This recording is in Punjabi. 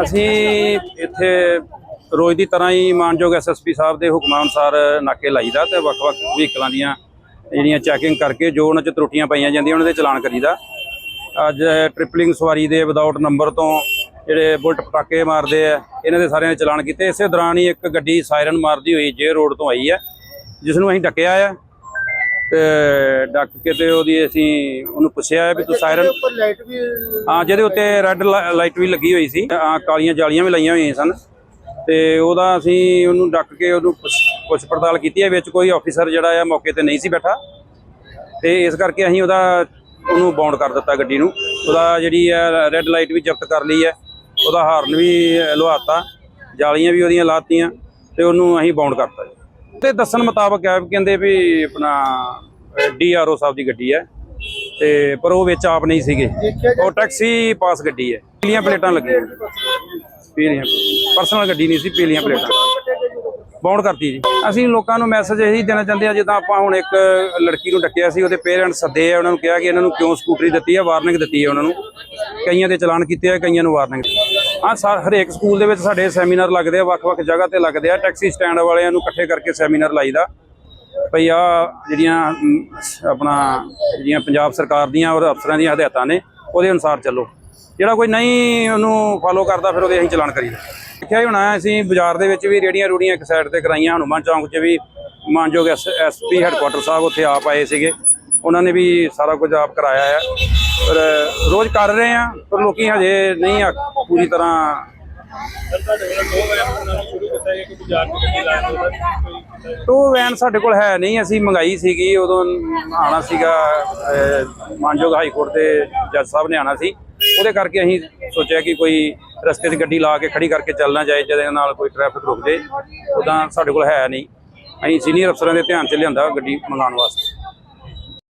ਅਸੀਂ ਇੱਥੇ ਰੋਜ਼ ਦੀ ਤਰ੍ਹਾਂ ਹੀ ਮਾਨਯੋਗ ਐਸਐਸਪੀ ਸਾਹਿਬ ਦੇ ਹੁਕਮਾਂ ਅਨੁਸਾਰ ਨਾਕੇ ਲਾਈਦਾ ਤੇ ਵੱਖ-ਵੱਖ ਵਹੀਕਲਾਂ ਦੀਆਂ ਜਿਹੜੀਆਂ ਚੈਕਿੰਗ ਕਰਕੇ ਜੋ ਉਹਨਾਂ 'ਚ ਤਰੁੱਟੀਆਂ ਪਾਈਆਂ ਜਾਂਦੀਆਂ, ਉਹਨਾਂ ਦੇ ਚਲਾਨ ਕਰੀਦਾ। ਅੱਜ ਟ੍ਰਿਪਲਿੰਗ ਸਵਾਰੀ ਦੇ ਵਿਦਆਊਟ ਨੰਬਰ ਤੋਂ ਜਿਹੜੇ ਬੁਲਟ ਪਟਾਕੇ ਮਾਰਦੇ ਆ, ਇਹਨਾਂ ਦੇ ਸਾਰਿਆਂ ਦੇ ਚਲਾਨ ਕੀਤੇ। ਇਸੇ ਦੌਰਾਨ ਹੀ ਇੱਕ ਗੱਡੀ ਸਾਇਰਨ ਮਾਰਦੀ ਹੋਈ ਜੇ ਰੋਡ ਤੋਂ ਆਈ ਹੈ ਜਿਸ ਨੂੰ ਅਸੀਂ ਡੱਕਿਆ ਆ। ਤੇ ਡੱਕ ਕੇ ਤੇ ਉਹਦੀ ਅਸੀਂ ਉਹਨੂੰ ਪੁੱਛਿਆ ਹੈ ਵੀ ਤੂੰ ਸਾਇਰਨ ਉੱਪਰ ਲਾਈਟ ਵੀ ਹਾਂ ਜਿਹਦੇ ਉੱਤੇ ਰੈੱਡ ਲਾਈਟ ਵੀ ਲੱਗੀ ਹੋਈ ਸੀ। ਆ ਕਾਲੀਆਂ ਜਾਲੀਆਂ ਵੀ ਲਾਈਆਂ ਹੋਈਆਂ ਸਨ। ਤੇ ਉਹਦਾ ਅਸੀਂ ਉਹਨੂੰ ਡੱਕ ਕੇ ਉਹਨੂੰ ਪੁੱਛ- ਪੜਤਾਲ ਕੀਤੀ ਹੈ। ਵਿੱਚ ਕੋਈ ਆਫੀਸਰ ਜਿਹੜਾ ਆ ਮੌਕੇ ਤੇ ਨਹੀਂ ਸੀ ਬੈਠਾ। ਤੇ ਇਸ ਕਰਕੇ ਅਸੀਂ ਉਹਦਾ ਉਹਨੂੰ ਬਾਉਂਡ ਕਰ ਦਿੱਤਾ ਗੱਡੀ ਨੂੰ। ਉਹਦਾ ਜਿਹੜੀ ਹੈ ਰੈੱਡ ਲਾਈਟ ਵੀ ਜ਼ਬਤ ਕਰ ਲਈ ਹੈ। ਉਹਦਾ ਹਾਰਨ ਵੀ ਲੁਹਾਤਾ। ਜਾਲੀਆਂ ਵੀ ਉਹਦੀਆਂ ਲਾਤੀਆਂ। ਤੇ ਉਹਨੂੰ ਅਸੀਂ ਬਾਉਂਡ ਕਰਤਾ ਤੇ ਦੱਸਣ ਮੁਤਾਬਕ ਹੈ ਵੀ ਕਹਿੰਦੇ ਵੀ ਆਪਣਾ ਡੀਆਰਓ ਸਾਹਿਬ ਦੀ ਗੱਡੀ ਹੈ ਤੇ ਪਰ ਉਹ ਵਿੱਚ ਆਪ ਨਹੀਂ ਸੀਗੇ। ਉਹ ਟੈਕਸੀ ਪਾਸ ਗੱਡੀ ਹੈ। ਪੀਲੀਆਂ ਪਲੇਟਾਂ ਲੱਗੀਆਂ। ਪੀਲੀਆਂ ਪਰਸਨਲ ਗੱਡੀ ਨਹੀਂ ਸੀ, ਪੀਲੀਆਂ ਪਲੇਟਾਂ। ਬਾਉਂਡ ਕਰਤੀ ਜੀ। ਅਸੀਂ ਲੋਕਾਂ ਨੂੰ ਮੈਸੇਜ ਇਹੀ ਦੇਣਾ ਚਾਹੁੰਦੇ ਆ ਜਿੱਦਾਂ ਆਪਾਂ ਹੁਣ ਇੱਕ ਲੜਕੀ ਨੂੰ ਡੱਕਿਆ ਸੀ, ਉਹਦੇ ਪੇਰੈਂਟਸ ਸੱਦੇ ਆ, ਉਹਨਾਂ ਨੂੰ ਕਿਹਾ ਕਿ ਇਹਨਾਂ ਨੂੰ ਕਿਉਂ ਸਕੂਟਰੀ ਦਿੱਤੀ ਹੈ, ਵਾਰਨਿੰਗ ਦਿੱਤੀ ਹੈ ਉਹਨਾਂ ਨੂੰ। ਕਈਆਂ ਦੇ ਚਲਾਨ ਕੀਤੇ ਆ, ਕਈਆਂ ਨੂੰ ਵਾਰਨਿੰਗ। ਹਾਂ ਸਰ ਹਰੇਕ ਸਕੂਲ ਦੇ ਵਿੱਚ ਸਾਡੇ ਸੈਮੀਨਾਰ ਲੱਗਦੇ ਆ, ਵੱਖ-ਵੱਖ ਜਗ੍ਹਾ ਤੇ ਲੱਗਦੇ ਆ। ਟੈਕਸੀ ਸਟੈਂਡ ਵਾਲਿਆਂ ਨੂੰ ਇਕੱਠੇ ਕਰਕੇ ਸੈਮੀਨਾਰ ਲਾਈਦਾ। ਭਈ ਆ ਜਿਹੜੀਆਂ ਆਪਣਾ ਜਿਹੜੀਆਂ ਪੰਜਾਬ ਸਰਕਾਰ ਦੀਆਂ ਔਰ ਅਫਸਰਾਂ ਦੀਆਂ ਹਦਾਇਤਾਂ ਨੇ, ਉਹਦੇ ਅਨੁਸਾਰ ਚੱਲੋ। ਜਿਹੜਾ ਕੋਈ ਨਹੀਂ ਉਹਨੂੰ ਫਾਲੋ ਕਰਦਾ, ਫਿਰ ਉਹਦੇ ਅਸੀਂ ਚਲਾਨ ਕਰੀਦਾ ਦੇਖਿਆ ਹੀ ਹੋਣਾ, ਅਸੀਂ ਬਾਜ਼ਾਰ ਦੇ ਵਿੱਚ ਵੀ ਰੇੜੀਆਂ ਰੂੜੀਆਂ ਇੱਕ ਸਾਈਡ ਤੇ ਕਰਾਈਆਂ, ਹਨੂਮਾਨ ਚੌਂਕ 'ਚ ਵੀ ਮਾਨਯੋਗ ਐਸਪੀ ਹੈੱਡਕੁਆਟਰ ਸਾਹਿਬ ਉੱਥੇ ਆਪ ਆਏ ਸੀਗੇ। ਉਹਨਾਂ ਨੇ ਵੀ ਸਾਰਾ ਕੁਝ ਆਪ ਕਰਾਇਆ ਹੈ ਪਰ ਰੋਜ਼ ਕਰ ਰਹੇ ਆ ਪਰ ਲੋਕੀ ਹਜੇ ਨਹੀਂ ਆ ਪੂਰੀ ਤਰ੍ਹਾਂ ਟੂ ਵੈਨ ਸਾਡੇ ਕੋਲ ਹੈ ਨਹੀਂ, ਅਸੀਂ ਮੰਗਾਈ ਸੀਗੀ, ਉਦੋਂ ਆਣਾ ਸੀਗਾ ਮਾਨਯੋਗ ਹਾਈ ਕੋਰਟ ਦੇ ਜੱਜ ਸਾਹਿਬ ਨੇ ਆਣਾ ਸੀ। ਉਹਦੇ ਕਰਕੇ ਅਸੀਂ ਸੋਚਿਆ ਕਿ ਕੋਈ ਰਸਤੇ 'ਤੇ ਗੱਡੀ ਲਾ ਕੇ ਖੜੀ ਕਰਕੇ ਚੱਲਣਾ ਜਾਏ ਜਿਹਦੇ ਨਾਲ ਕੋਈ ਟ੍ਰੈਫਿਕ ਰੁਕ ਜੇ। ਉਦਾਂ ਸਾਡੇ ਕੋਲ ਹੈ ਨਹੀਂ। ਅਸੀਂ ਸੀਨੀਅਰ ਅਫਸਰਾਂ ਦੇ ਧਿਆਨ 'ਚ ਲਿਆਂਦਾ ਗੱਡੀ ਮੰਗਾਉਣ ਵਾਸਤੇ।